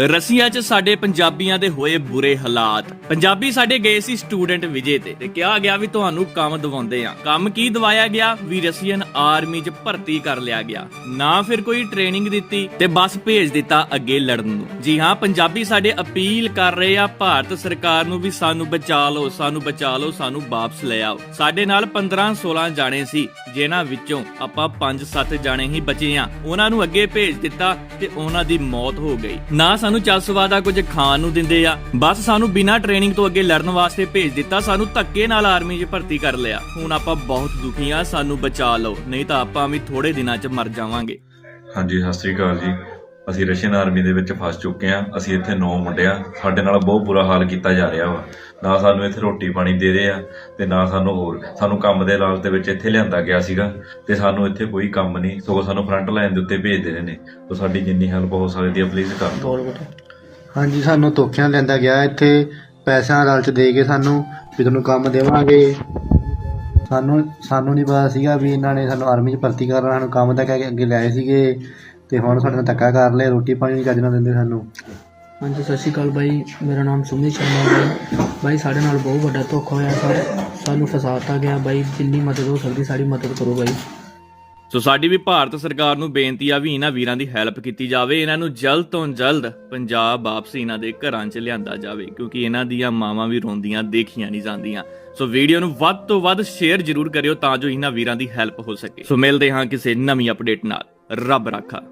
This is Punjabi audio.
ਰਸੀਆਂ 'ਚ ਸਾਡੇ ਪੰਜਾਬੀਆਂ ਦੇ ਹੋਏ ਬੁਰੇ ਹਾਲਾਤ। ਪੰਜਾਬੀ ਸਾਡੇ ਗਏ ਸੀ ਸਟੂਡੈਂਟ ਵਿਜੇ ਤੇ ਤੇ ਕਿਹਾ ਗਿਆ ਵੀ ਤੁਹਾਨੂੰ ਕੰਮ ਦਵਾਉਂਦੇ ਆ ਕੰਮ ਕੀ ਦਵਾਇਆ ਗਿਆ? ਵੀ ਰਸੀਅਨ ਆਰਮੀ 'ਚ ਭਰਤੀ ਕਰ ਲਿਆ ਗਿਆ। ਨਾ ਫਿਰ ਕੋਈ ਟ੍ਰੇਨਿੰਗ ਦਿੱਤੀ ਤੇ ਬਸ ਭੇਜ ਦਿੱਤਾ ਅੱਗੇ ਲੜਨ ਨੂੰ। ਜੀ ਹਾਂ, ਪੰਜਾਬੀ ਸਾਡੇ ਅਪੀਲ ਕਰ ਰਹੇ ਆ, ਭਾਰਤ ਸਰਕਾਰ ਨੂੰ ਵੀ ਸਾਨੂੰ ਬਚਾ ਲਓ, ਸਾਨੂੰ ਬਚਾ ਲਓ, ਸਾਨੂੰ ਵਾਪਸ ਲੈ ਆਓ। ਸਾਡੇ ਨਾਲ 15 16 ਜਾਣੇ ਸੀ, ਜਿਨ੍ਹਾਂ ਵਿੱਚੋਂ ਆਪਾਂ 5-7 ਜਾਣੇ ਹੀ ਬਚੇ ਆ ਉਹਨਾਂ ਨੂੰ ਅੱਗੇ ਭੇਜ ਦਿੱਤਾ ਤੇ ਉਹਨਾਂ ਦੀ ਮੌਤ ਹੋ ਗਈ। ਨਾ ਸਾਨੂੰ ਚਲਸਵਾ ਦਾ ਕੁਝ ਖਾਣ ਨੂੰ ਦਿੰਦੇ ਆ। ਬਸ ਸਾਨੂੰ ਬਿਨਾਂ ਟ੍ਰੇਨਿੰਗ ਤੋਂ ਅੱਗੇ ਲੜਨ ਵਾਸਤੇ ਭੇਜ ਦਿੱਤਾ, ਸਾਨੂੰ ਧੱਕੇ ਨਾਲ ਆਰਮੀ 'ਚ ਭਰਤੀ ਕਰ ਲਿਆ। ਹੁਣ ਆਪਾਂ ਬਹੁਤ ਦੁਖੀ ਆ, ਸਾਨੂੰ ਬਚਾ ਲਓ, ਨਹੀਂ ਤਾਂ ਆਪਾਂ ਵੀ ਥੋੜੇ ਦਿਨਾਂ 'ਚ ਮਰ ਜਾਵਾਂਗੇ। ਹਾਂਜੀ, ਸਤਿ ਸ੍ਰੀ ਅਕਾਲ ਜੀ। ਅਸੀਂ ਰਸ਼ੀਅਨ ਆਰਮੀ ਦੇ ਵਿੱਚ ਫਸ ਚੁੱਕੇ ਹਾਂ। ਅਸੀਂ ਇੱਥੇ ਨੌ ਮੁੰਡੇ ਸਾਡੇ ਨਾਲ ਬਹੁਤ ਬੁਰਾ ਹਾਲ ਕੀਤਾ ਜਾ ਰਿਹਾ ਵਾ। ਨਾ ਸਾਨੂੰ ਇੱਥੇ ਰੋਟੀ ਪਾਣੀ ਦੇ ਰਹੇ ਆ ਤੇ ਨਾ ਸਾਨੂੰ ਹੋਰ। ਸਾਨੂੰ ਕੰਮ ਦੇ ਲਾਲਚ ਦੇ ਵਿੱਚ ਇੱਥੇ ਲਿਆਂਦਾ ਗਿਆ ਸੀਗਾ ਤੇ ਸਾਨੂੰ ਇੱਥੇ ਕੋਈ ਕੰਮ ਨਹੀਂ। ਸਗੋਂ ਸਾਨੂੰ ਫਰੰਟ ਲਾਈਨ ਦੇ ਉੱਤੇ ਭੇਜ ਦੇ ਰਹੇ ਨੇ। ਤਾਂ ਸਾਡੀ ਜਿੰਨੀ ਹੈਲਪ ਹੋ ਸਕਦੀ ਹੈ ਪਲੀਜ਼ ਕਰ ਦਿਓ। ਹਾਂਜੀ, ਸਾਨੂੰ ਧੋਖਿਆਂ ਲੈਂਦਾ ਗਿਆ। ਇੱਥੇ ਪੈਸਿਆਂ ਦਾ ਲਾਲਚ ਦੇ ਕੇ ਸਾਨੂੰ ਵੀ ਤੁਹਾਨੂੰ ਕੰਮ ਦੇਵਾਂਗੇ। ਸਾਨੂੰ ਸਾਨੂੰ ਨਹੀਂ ਪਤਾ ਸੀਗਾ ਵੀ ਇਹਨਾਂ ਨੇ ਸਾਨੂੰ ਆਰਮੀ 'ਚ ਭਰਤੀ ਕਰਨਾ। ਸਾਨੂੰ ਕੰਮ ਤਾਂ ਕਹਿ ਕੇ ਅੱਗੇ ਲਿਆਏ ਸੀਗੇ। ਤੇ ਹੁਣ ਸਾਡੇ ਨਾਲ ਧੱਕਾ ਕਰ ਲਿਆ ਰੋਟੀ ਪਾਣੀ ਨਹੀਂ ਚੱਜ ਨਾਲ ਦਿੰਦੇ ਸਾਨੂੰ। ਹਾਂਜੀ ਸਤਿ ਸ਼੍ਰੀ ਅਕਾਲ ਬਾਈ। ਮੇਰਾ ਨਾਮ ਸੁਮਿਤ ਸ਼ਰਮਾ ਬਾਈ। ਬਾਈ ਸਾਡੇ ਨਾਲ ਬਹੁਤ ਵੱਡਾ ਧੋਖਾ ਹੋਇਆ ਸਰ ਸਾਨੂੰ ਫਸਾਤਾ ਗਿਆ। ਬਾਈ ਜਿੰਨੀ ਮਦਦ ਹੋ ਸਕਦੀ ਸਾਡੀ ਮਦਦ ਕਰੋ ਬਾਈ। ਸੋ ਸਾਡੀ ਵੀ ਭਾਰਤ ਸਰਕਾਰ ਨੂੰ ਬੇਨਤੀ ਆ ਵੀ ਇਹਨਾਂ ਵੀਰਾਂ ਦੀ ਹੈਲਪ ਕੀਤੀ ਜਾਵੇ। ਇਹਨਾਂ ਨੂੰ ਜਲਦ ਤੋਂ ਜਲਦ ਪੰਜਾਬ ਵਾਪਸ ਇਹਨਾਂ ਦੇ ਘਰਾਂ 'ਚ ਲਿਆਂਦਾ ਜਾਵੇ ਕਿਉਂਕਿ ਇਹਨਾਂ ਦੀਆਂ ਮਾਵਾਂ ਵੀ ਰੋਂਦੀਆਂ ਦੇਖੀਆਂ ਨਹੀਂ ਜਾਂਦੀਆਂ। ਸੋ ਵੀਡੀਓ ਨੂੰ ਵੱਧ ਤੋਂ ਵੱਧ ਸ਼ੇਅਰ ਜ਼ਰੂਰ ਕਰਿਓ ਤਾਂ ਜੋ ਇਹਨਾਂ ਵੀਰਾਂ ਦੀ ਹੈਲਪ ਹੋ ਸਕੇ। ਸੋ ਮਿਲਦੇ ਹਾਂ ਕਿਸੇ ਨਵੀਂ ਅਪਡੇਟ ਨਾਲ। ਰੱਬ ਰਾਖਾ।